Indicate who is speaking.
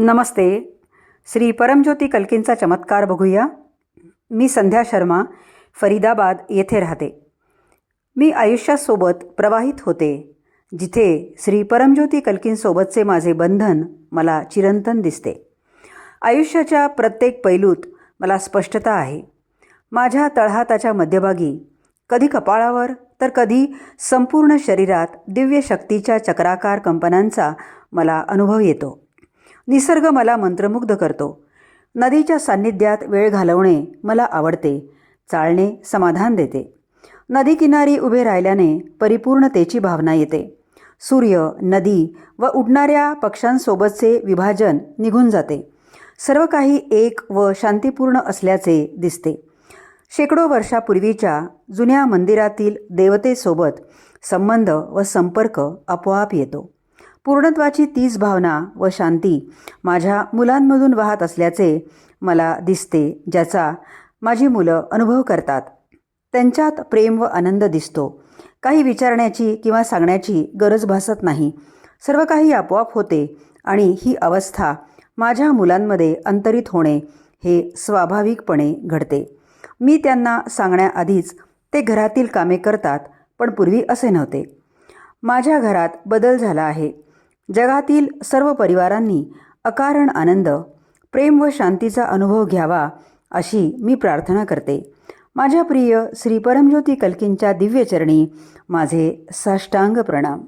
Speaker 1: नमस्ते. श्री परमज्योती कल्कींचा चमत्कार बघूया. मी संध्या शर्मा फरीदाबाद येथे राहते. मी आयुष्यासोबत प्रवाहित होते जिथे श्री परमज्योती कल्कींसोबतचे माझे बंधन मला चिरंतन दिसते. आयुष्याच्या प्रत्येक पैलूत मला स्पष्टता आहे. माझ्या तळहाताच्या मध्यभागी कधी कपाळावर तर कधी संपूर्ण शरीरात दिव्य शक्तीच्या चक्राकार कंपनांचा मला अनुभव येतो. निसर्ग मला मंत्रमुग्ध करतो. नदीच्या सान्निध्यात वेळ घालवणे मला आवडते. चालणे समाधान देते. नदीकिनारी उभे राहिल्याने परिपूर्णतेची भावना येते. सूर्य नदी व उडणाऱ्या पक्ष्यांसोबतचे विभाजन निघून जाते. सर्व काही एक व शांतीपूर्ण असल्याचे दिसते. शेकडो वर्षापूर्वीच्या जुन्या मंदिरातील देवतेसोबत संबंध व संपर्क आपोआप येतो. पूर्णत्वाची तीच भावना व शांती माझ्या मुलांमधून वाहत असल्याचे मला दिसते ज्याचा माझी मुलं अनुभव करतात. त्यांच्यात प्रेम व आनंद दिसतो. काही विचारण्याची किंवा सांगण्याची गरज भासत नाही. सर्व काही आपोआप होते आणि ही अवस्था माझ्या मुलांमध्ये अंतरित होणे हे स्वाभाविकपणे घडते. मी त्यांना सांगण्याआधीच ते घरातील कामे करतात पण पूर्वी असे नव्हते. माझ्या घरात बदल झाला आहे. जगातील सर्व परिवारांनी अकारण आनंद प्रेम व शांतीचा अनुभव घ्यावा अशी मी प्रार्थना करते. माझ्या प्रिय श्री परमज्योती कल्कींच्या दिव्यचरणी माझे साष्टांग प्रणाम.